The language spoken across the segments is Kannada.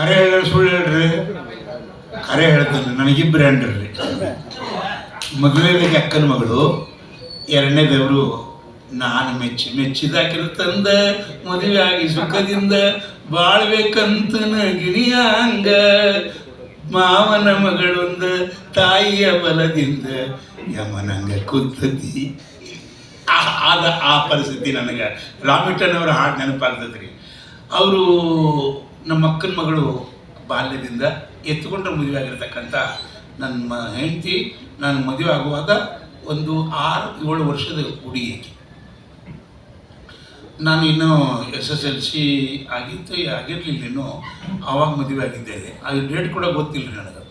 ಕರೆ ಹೇಳ ಸುಳ್ಳು ಹೇಳ್ರಿ. ಕರೆ ಹೇಳ್ತಾನೆ ನನಗಿಬ್ಬರು ಹೆಂಡ್ರಿ ಮೊದಲನೇದಾಗಿ ಅಕ್ಕನ ಮಗಳು, ಎರಡನೇ ದೇವರು ನಾನು ಮೆಚ್ಚಿ ಮೆಚ್ಚಿದಾಕಿರ ತಂದ ಮದುವೆ ಆಗಿ ಸುಖದಿಂದ ಬಾಳ್ಬೇಕಂತ ಗಿಣಿಯಾಂಗ ಮಾವನ ಮಗಳೊಂದ ತಾಯಿಯ ಬಲದಿಂದ ಯಮನಂಗ ಆ- ಆದ ಆ ಪರಿಸ್ಥಿತಿ ನನಗೆ. ರಾಮಿಟನ್ ಅವರ ಹಾಡು ನೆನಪಾಗ್ತದ್ರಿ. ಅವರು ನಮ್ಮ ಅಕ್ಕನ ಮಗಳು ಬಾಲ್ಯದಿಂದ ಎತ್ತುಕೊಂಡ್ರೆ ಮದುವೆ ಆಗಿರ್ತಕ್ಕಂಥ ನನ್ನ ಹೆಂಡತಿ, ನಾನು ಮದುವೆ ಆಗುವಾಗ ಒಂದು ಆರು, ಏಳು ವರ್ಷದ ಹುಡುಗಿ. ನಾನು ಇನ್ನೂ ಎಸ್ ಎಸ್ ಎಲ್ ಸಿ ಆಗಿತ್ತು, ಆಗಿರಲಿಲ್ಲ ಇನ್ನೂ ಆವಾಗ ಮದುವೆ ಆಗಿದ್ದೇನೆ ಅದು ಡೇಟ್ ಕೂಡ ಗೊತ್ತಿಲ್ಲ ನನಗೆ.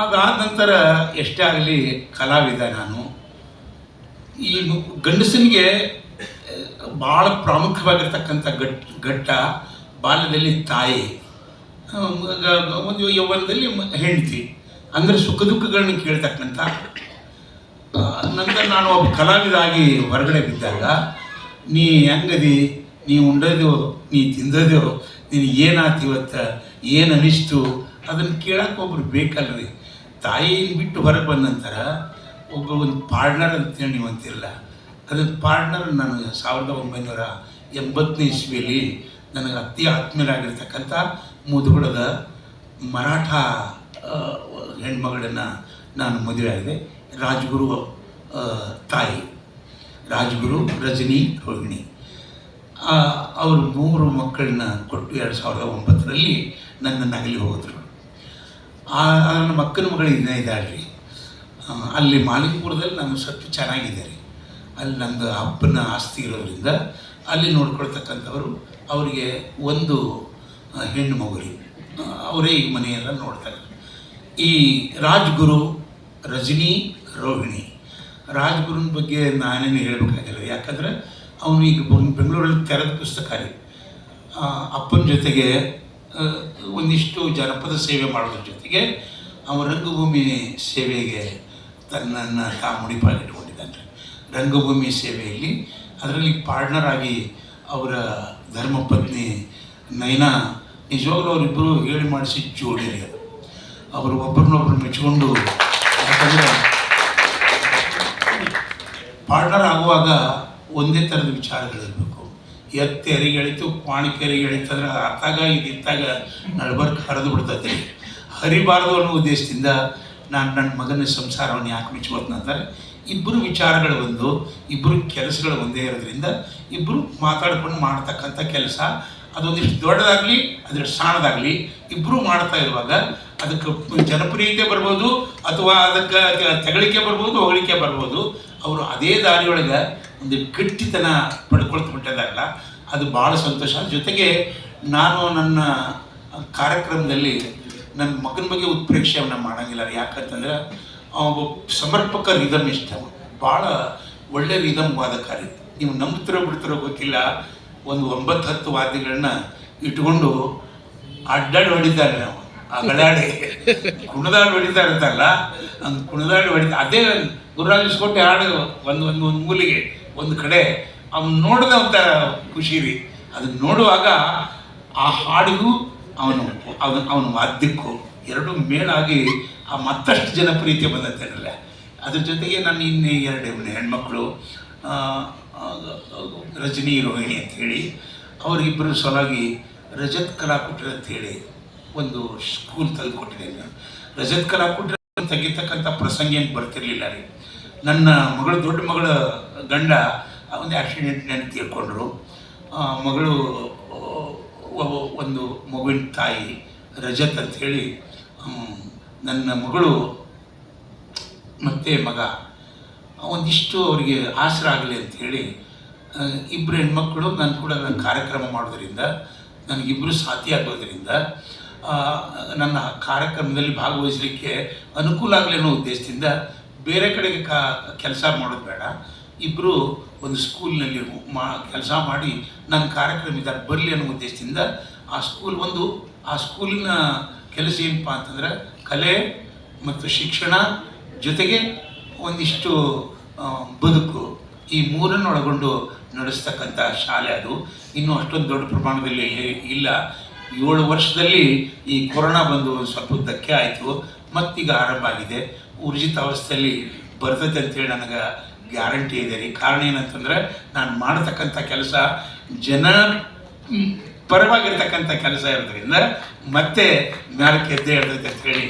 ಅದಾದ ನಂತರ ಎಷ್ಟೇ ಆಗಲಿ ಕಲಾವಿದ ನಾನು. ಈ ಗಂಡಸನಿಗೆ ಭಾಳ ಪ್ರಾಮುಖ್ಯವಾಗಿರ್ತಕ್ಕಂಥ ಗಟ್ ಘಟ್ಟ ಬಾಲ್ಯದಲ್ಲಿ ತಾಯಿ ಒಂದು ಯೌವನದಲ್ಲಿ ಹೆಂಡತಿ. ಅಂದರೆ ಸುಖ ದುಃಖಗಳನ್ನ ಕೇಳ್ತಕ್ಕಂಥ ನಂತರ ನಾನು ಒಬ್ಬ ಕಲಾವಿದಾಗಿ ಹೊರಗಡೆ ಬಿದ್ದಾಗ, ನೀ ಹೆಂಗದಿ? ನೀ ಉಂಡದೋ ನೀ ತಿಂದದೋ ನೀನು ಏನಾಯ್ತು ಇವತ್ತು? ಏನು ಅನಿಸ್ತು? ಅದನ್ನು ಕೇಳಕ್ಕೆ ಒಬ್ರು ಬೇಕಲ್ರಿ. ತಾಯಿನ ಬಿಟ್ಟು ಹೊರಗೆ ಬಂದ ನಂತರ ಒಬ್ಬ ಒಂದು ಪಾರ್ಟ್ನರ್ ಅಂತೇಳಿ ನೀವು ಅಂತಿರಲ್ಲ ಅದನ್ನು ಪಾರ್ಟ್ನರ್ ನಾನು ಸಾವಿರದ ಒಂಬೈನೂರ ಎಂಬತ್ತನೇ ಇಸ್ವಿಯಲ್ಲಿ ನನಗೆ ಅತಿ ಆತ್ಮೀಯರಾಗಿರ್ತಕ್ಕಂಥ ಮುದುಗುಳದ ಮರಾಠ ಹೆಣ್ಮಗಳನ್ನು ನಾನು ಮದುವೆ ಆಗಿದೆ ರಾಜ್ಗುರು ತಾಯಿ. ರಾಜ್ಗುರು, ರಜನಿ, ರೋಹಿಣಿ. ಅವರು ಮೂರು ಮಕ್ಕಳನ್ನ ಕೊಟ್ಟು ಎರಡು ಸಾವಿರದ ಒಂಬತ್ತರಲ್ಲಿ ನನ್ನ ನಗಲಿ ಹೋದರು. ಆ ನನ್ನ ನಮ್ಮ ಅಕ್ಕನ ಮಗಳು ಇನ್ನೇ ಇದ್ದಾಳೆ. ರೀ ಅಲ್ಲಿ ಮಾಲಿಕಪುರದಲ್ಲಿ ನಾನು ಸ್ವಲ್ಪ ರೀ ಅಲ್ಲಿ ನಂದು ಅಪ್ಪನ ಆಸ್ತಿ ಇರೋದ್ರಿಂದ ಅಲ್ಲಿ ನೋಡ್ಕೊಳ್ತಕ್ಕಂಥವರು ಅವರಿಗೆ ಒಂದು ಹೆಣ್ಣು ಮಗುರಿ. ಅವರೇ ಈ ಮನೆಯೆಲ್ಲ ನೋಡ್ತಾರೆ. ಈ ರಾಜ್ಗುರು ರಜನಿ ರೋಹಿಣಿ. ರಾಜ್ಗುರುನ ಬಗ್ಗೆ ನಾನೇನು ಹೇಳಬೇಕಾಗಿಲ್ಲ. ಯಾಕಂದರೆ ಅವನು ಈಗ ಬೆಂಗಳೂರಲ್ಲಿ ತೆರೆದ ಪುಸ್ತಕ ರೀ ಅಪ್ಪನ ಜೊತೆಗೆ ಒಂದಿಷ್ಟು ಜನಪದ ಸೇವೆ ಮಾಡೋದ್ರ ಜೊತೆಗೆ ಅವನು ರಂಗಭೂಮಿ ಸೇವೆಗೆ ತನ್ನನ್ನು ತಾ ಮುಡಿಪಾಗಿಟ್ಕೊಂಡಿದ್ದಾನೆ ರಂಗಭೂಮಿ ಸೇವೆಯಲ್ಲಿ ಅದರಲ್ಲಿ ಪಾರ್ಟ್ನರ್ ಆಗಿ ಅವರ ಧರ್ಮಪತ್ನಿ ನಯನಾ ನಿಜವಾಗ್ಲೂ ಅವರಿಬ್ಬರು ಹೇಳಿ ಮಾಡಿಸಿ ಜೋಡಿ ಅದು. ಅವರು ಒಬ್ಬರನ್ನೊಬ್ಬರು ಮೆಚ್ಚಿಕೊಂಡು ಯಾಕಂದರೆ ಪಾರ್ಟ್ನರ್ ಆಗುವಾಗ ಒಂದೇ ಥರದ ವಿಚಾರಗಳಿರಬೇಕು. ಎತ್ತೆ ಎರಿಗೆ ಎಳಿತು ಪಾಣಿಕೆ ಎರಿಗೆ ಎಳಿತಂದ್ರೆ ಅತ್ತಾಗ ಇದ್ದಾಗ ನಡ್ಬರ್ಕ್ ಹರಿದು ಬಿಡ್ತದೆ ಹರಿಬಾರದು ಅನ್ನೋ ಉದ್ದೇಶದಿಂದ ನಾನು ನನ್ನ ಮಗನ ಸಂಸಾರವನ್ನು ಯಾಕೆ ಮೆಚ್ಚುವತ್ನ ಅಂತಾರೆ ಇಬ್ಬರು ವಿಚಾರಗಳು ಒಂದು ಇಬ್ಬರು ಕೆಲಸಗಳು ಒಂದೇ ಇರೋದ್ರಿಂದ ಇಬ್ಬರು ಮಾತಾಡ್ಕೊಂಡು ಮಾಡ್ತಕ್ಕಂಥ ಕೆಲಸ, ಅದೊಂದಿಷ್ಟು ದೊಡ್ಡದಾಗಲಿ ಅದರ ಸಣ್ಣದಾಗಲಿ ಇಬ್ಬರು ಮಾಡ್ತಾ ಇರುವಾಗ ಅದಕ್ಕೆ ಜನಪ್ರಿಯತೆ ಬರ್ಬೋದು, ಅಥವಾ ಅದಕ್ಕೆ ತೆಗಳಿಕೆ ಬರ್ಬೋದು, ಹೊಗಳಿಕೆ ಬರ್ಬೋದು. ಅವರು ಅದೇ ದಾರಿಯೊಳಗೆ ಒಂದು ಗಟ್ಟಿತನ ಪಡ್ಕೊಳ್ತು ಬಿಟ್ಟದಾಗಲ್ಲ ಅದು ಭಾಳ ಸಂತೋಷ. ಜೊತೆಗೆ ನಾನು ನನ್ನ ಕಾರ್ಯಕ್ರಮದಲ್ಲಿ ನನ್ನ ಮಗನ ಬಗ್ಗೆ ಉತ್ಪ್ರೇಕ್ಷೆಯನ್ನು ಮಾಡೋಂಗಿಲ್ಲ. ಯಾಕಂತಂದ್ರೆ ಅವ ಒಬ್ಬ ಸಮರ್ಪಕ ರಿದಮ್ ಇಷ್ಟ ಭಾಳ ಒಳ್ಳೆ ರಿದಮ್ ವಾದಕಾರಿ. ನೀವು ನಂಬ್ತಿರೋ ಬಿಡ್ತಿರೋ ಗೊತ್ತಿಲ್ಲ. ಒಂದು ಒಂಬತ್ತು ಹತ್ತು ವಾದ್ಯಗಳನ್ನ ಇಟ್ಕೊಂಡು ಅಡ್ಡಾಡಿ ಹೊಡಿತಾರೆ ನಾವು ಅಗಡಾಡಿ ಕುಣದಾಡಿ ಹೊಡಿತಾ ಅಂತಲ್ಲ ಹಂಗೆ ಕುಣದಾಡಿ ಹೊಡಿತಾ ಅದೇ ಗುರ್ರಾಜಿಸ್ಕೊಟ್ಟು ಹಾಡು, ಒಂದು ಒಂದು ಒಂದು ಮೂಲಿಗೆ, ಒಂದು ಕಡೆ. ಅವ್ನು ನೋಡಿದ ಒಂಥರ ಖುಷಿ ರೀ. ಅದನ್ನ ನೋಡುವಾಗ ಆ ಹಾಡಿಗೂ ಅವನು ಅವನು, ಅವನ ವಾದ್ಯಕ್ಕೂ ಎರಡು ಮೇಳಾಗಿ ಆ ಮತ್ತಷ್ಟು ಜನಪ್ರಿಯತೆ ಬಂದತ್ತೇನಲ್ಲ ಅದ್ರ ಜೊತೆಗೆ ನಾನು ಇನ್ನು ಎರಡು ಹೆಣ್ಮಕ್ಳು ರಜನಿ ರೋಹಿಣಿ ಅಂಥೇಳಿ ಅವರಿಬ್ಬರು ಸಲುವಾಗಿ ರಜತ್ ಕಲಾಕುಟ್ರ ಅಂಥೇಳಿ ಒಂದು ಸ್ಕೂಲ್ ತೆಗೆದುಕೊಟ್ಟಿದ್ದೇನೆ ರಜತ್ ಕಲಾಕುಟ್ರ ತೆಗಿತಕ್ಕಂಥ ಪ್ರಸಂಗ ಏನು ಬರ್ತಿರ್ಲಿಲ್ಲ ರೀ. ನನ್ನ ಮಗಳು, ದೊಡ್ಡ ಮಗಳ ಗಂಡ ಒಂದು ಆಕ್ಸಿಡೆಂಟ್ನಲ್ಲಿ ತೀರ್ಕೊಂಡ್ರು ಮಗಳು ಒಂದು ಮಗುವಿನ ತಾಯಿ, ರಜತ್ ಹೇಳಿ ನನ್ನ ಮಗಳು ಮತ್ತು ಮಗ, ಒಂದಿಷ್ಟು ಅವರಿಗೆ ಆಸರ ಆಗಲಿ ಅಂಥೇಳಿ ಇಬ್ಬರು ಹೆಣ್ಮಕ್ಳು ನಾನು ಕೂಡ ನನ್ನ ಕಾರ್ಯಕ್ರಮ ಮಾಡೋದರಿಂದ ನನಗಿಬ್ಬರು ಸಾಥಿ ಆಗೋದ್ರಿಂದ ನನ್ನ ಕಾರ್ಯಕ್ರಮದಲ್ಲಿ ಭಾಗವಹಿಸಲಿಕ್ಕೆ ಅನುಕೂಲ ಆಗಲಿ ಅನ್ನೋ ಉದ್ದೇಶದಿಂದ ಬೇರೆ ಕಡೆಗೆ ಕೆಲಸ ಮಾಡೋದು ಬೇಡ. ಇಬ್ಬರು ಒಂದು ಸ್ಕೂಲ್ನಲ್ಲಿ ಮಾ ಕೆಲಸ ಮಾಡಿ ನನ್ನ ಕಾರ್ಯಕ್ರಮ ಇದ್ದಾರೆ ಬರಲಿ ಅನ್ನೋ ಉದ್ದೇಶದಿಂದ ಆ ಸ್ಕೂಲ್ ಒಂದು ಆ ಸ್ಕೂಲಿನ ಕೆಲಸ ಏನಪ್ಪ ಅಂತಂದ್ರೆ ಕಲೆ ಮತ್ತು ಶಿಕ್ಷಣ ಜೊತೆಗೆ ಒಂದಿಷ್ಟು ಬದುಕು ಈ ಮೂರನ್ನು ಒಳಗೊಂಡು ನಡೆಸ್ತಕ್ಕಂಥ ಶಾಲೆ ಅದು. ಇನ್ನೂ ಅಷ್ಟೊಂದು ದೊಡ್ಡ ಪ್ರಮಾಣದಲ್ಲಿ ಇಲ್ಲ. ಏಳು ವರ್ಷದಲ್ಲಿ ಈ ಕೊರೋನಾ ಬಂದು ಸ್ವಲ್ಪ ಧಕ್ಕೆ ಆಯಿತು. ಮತ್ತೀಗ ಆರಂಭ ಆಗಿದೆ. ಊರ್ಜಿತ ಅವಸ್ಥೆಯಲ್ಲಿ ಬರ್ತೈತೆ ಅಂತೇಳಿ ನನಗೆ ಗ್ಯಾರಂಟಿ ಇದೆ. ರೀ ಕಾರಣ ಏನಂತಂದ್ರೆ, ನಾನು ಮಾಡತಕ್ಕಂಥ ಕೆಲಸ ಜನ ಪರವಾಗಿರ್ತಕ್ಕಂಥ ಕೆಲಸ ಇರೋದ್ರಿಂದ ಮತ್ತೆ ಮ್ಯಾಲಕ್ಕೆ ಎದ್ದೇ ಇರ್ತೈತೆ ಅಂತ ಹೇಳಿ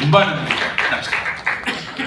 ತುಂಬ ನಂಬಿಕೆ. ನಮಸ್ಕಾರ.